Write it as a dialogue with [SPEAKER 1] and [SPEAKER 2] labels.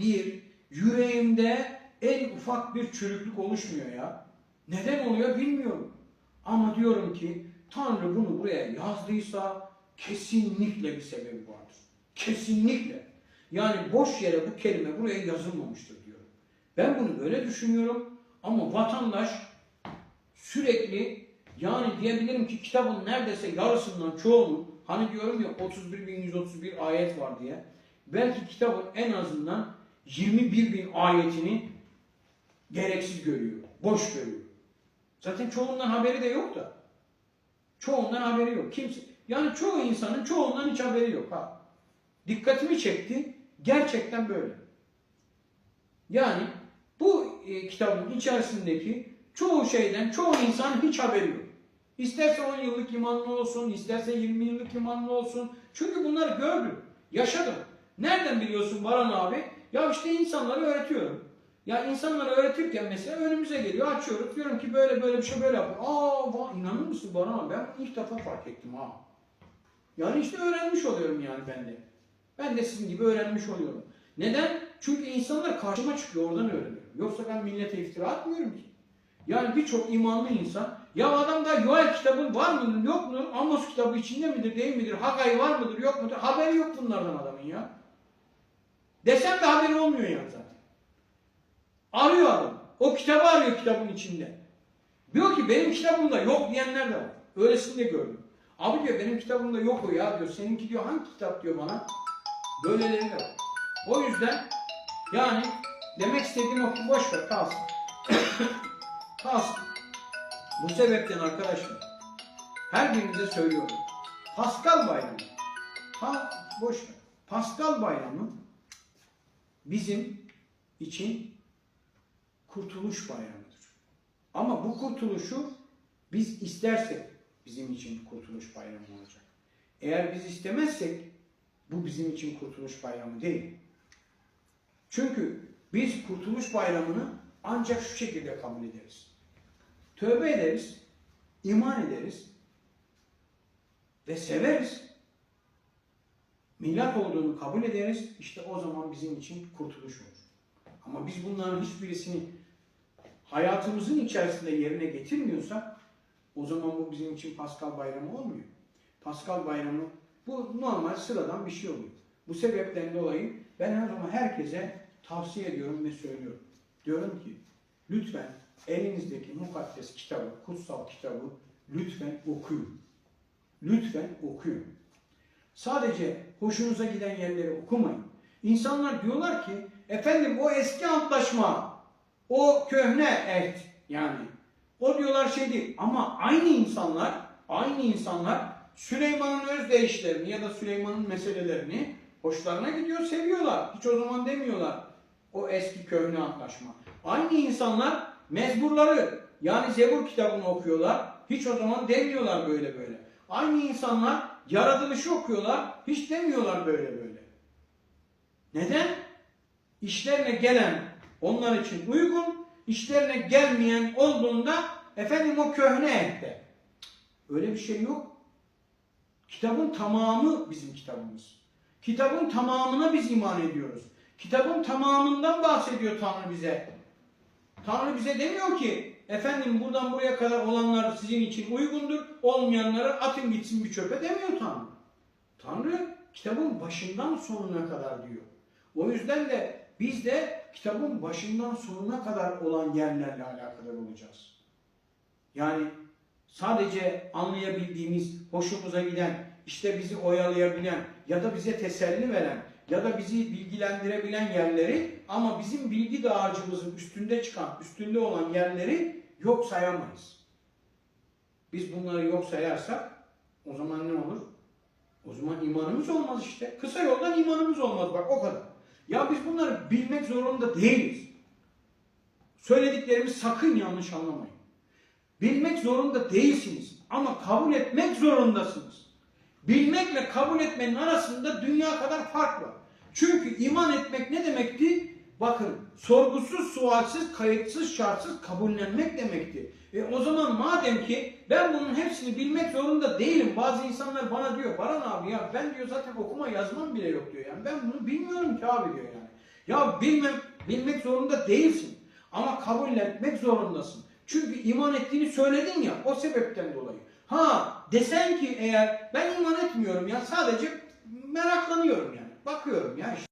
[SPEAKER 1] bir yüreğimde en ufak bir çürüklük oluşmuyor ya. Neden oluyor bilmiyorum. Ama diyorum ki Tanrı bunu buraya yazdıysa kesinlikle bir sebebi vardır. Kesinlikle. Yani boş yere bu kelime buraya yazılmamıştır diyorum. Ben bunu böyle düşünüyorum ama vatandaş sürekli yani diyebilirim ki kitabın neredeyse yarısından çoğunu hani diyorum ya 31.131 ayet var diye belki kitabın en azından 21 bin ayetini gereksiz görüyor, boş görüyor. Zaten çoğundan haberi de yok da. Çoğundan haberi yok. Kimse. Yani çoğu insanın çoğundan hiç haberi yok ha. Dikkatimi çekti. Gerçekten böyle. Yani bu e, kitabın içerisindeki çoğu şeyden çoğu insan hiç haberi yok. İsterse 10 yıllık imanlı olsun, isterse 20 yıllık imanlı olsun. Çünkü bunları gördüm, yaşadım. Nereden biliyorsun Baran abi? Ya işte insanlara öğretiyorum. Ya insanlara öğretirken mesela önümüze geliyor, açıyoruz. Diyorum ki böyle böyle bir şey böyle yapın. Aa va, inanır mısın Baran abi? Ben ilk defa fark ettim ha. Yani işte öğrenmiş oluyorum yani ben de. Ben de sizin gibi öğrenmiş oluyorum. Neden? Çünkü insanlar karşıma çıkıyor oradan öğreniyorum. Yoksa ben millete iftira atmıyorum ki. Yani birçok imanlı insan ya adamda Yoel kitabın var mıdır yok mudur? Amos kitabı içinde midir değil midir? Hagay var mıdır yok mudur? Haberi yok bunlardan adamın ya. Desem de haberi olmuyor yani zaten. Arıyor adam. O kitabı arıyor kitabın içinde. Diyor ki benim kitabımda yok diyenler de var. Öylesini de gördüm. Abi diyor benim kitabımda yok o ya diyor. Seninki diyor hangi kitap diyor bana. Böyleleri de var. O yüzden yani demek istediğim o ki boş ver kalsın. kalsın. Bu sebepten arkadaşlar her birinize söylüyorum. Pascal bayramı. Ha, boş ver. Pascal bayramı bizim için kurtuluş bayramıdır. Ama bu kurtuluşu biz istersek bizim için kurtuluş bayramı olacak. Eğer biz istemezsek bu bizim için kurtuluş bayramı değil. Çünkü biz kurtuluş bayramını ancak şu şekilde kabul ederiz. Tövbe ederiz, iman ederiz ve severiz. Milat olduğunu kabul ederiz. İşte o zaman bizim için kurtuluş olur. Ama biz bunların hiçbirisini hayatımızın içerisinde yerine getirmiyorsak o zaman bu bizim için Pascal bayramı olmuyor. Pascal bayramı bu normal sıradan bir şey oluyor. Bu sebepten dolayı ben her zaman herkese tavsiye ediyorum ve söylüyorum. Diyorum ki lütfen elinizdeki mukaddes kitabı, kutsal kitabı lütfen okuyun. Lütfen okuyun. Sadece hoşunuza giden yerleri okumayın. İnsanlar diyorlar ki efendim o eski antlaşma, o köhne et yani. O diyorlar şey değil. Ama aynı insanlar, aynı insanlar Süleyman'ın özdeyişlerini ya da Süleyman'ın meselelerini hoşlarına gidiyor, seviyorlar. Hiç o zaman demiyorlar o eski köhne antlaşma. Aynı insanlar mezburları yani Zebur kitabını okuyorlar. Hiç o zaman demiyorlar böyle böyle. Aynı insanlar yaratılışı okuyorlar. Hiç demiyorlar böyle böyle. Neden? İşlerine gelen onlar için uygun, işlerine gelmeyen olduğunda efendim o köhne ette. Öyle bir şey yok. Kitabın tamamı bizim kitabımız. Kitabın tamamına biz iman ediyoruz. Kitabın tamamından bahsediyor Tanrı bize. Tanrı bize demiyor ki efendim buradan buraya kadar olanlar sizin için uygundur, olmayanları atın gitsin bir çöpe demiyor Tanrı. Tanrı kitabın başından sonuna kadar diyor. O yüzden de biz de kitabın başından sonuna kadar olan yerlerle alakadar olacağız. Yani sadece anlayabildiğimiz, hoşumuza giden, işte bizi oyalayabilen ya da bize teselli veren ya da bizi bilgilendirebilen yerleri ama bizim bilgi dağarcığımızın üstünde çıkan, üstünde olan yerleri yok sayamayız. Biz bunları yok sayarsak o zaman ne olur? O zaman imanımız olmaz işte. Kısa yoldan imanımız olmaz bak o kadar. Ya biz bunları bilmek zorunda değiliz. Söylediklerimi sakın yanlış anlamayın. Bilmek zorunda değilsiniz ama kabul etmek zorundasınız. Bilmekle kabul etmenin arasında dünya kadar fark var. Çünkü iman etmek ne demekti? Bakın sorgusuz, sualsiz, kayıtsız, şartsız kabullenmek demekti. E o zaman madem ki ben bunun hepsini bilmek zorunda değilim. Bazı insanlar bana diyor Baran abi ya ben diyor zaten okuma yazmam bile yok diyor. Yani ben bunu bilmiyorum ki abi diyor yani. Ya bilmem, bilmek zorunda değilsin. Ama kabul etmek zorundasın. Çünkü iman ettiğini söyledin ya o sebepten dolayı. Ha desen ki eğer ben iman etmiyorum ya sadece meraklanıyorum yani. Bakıyorum ya işte.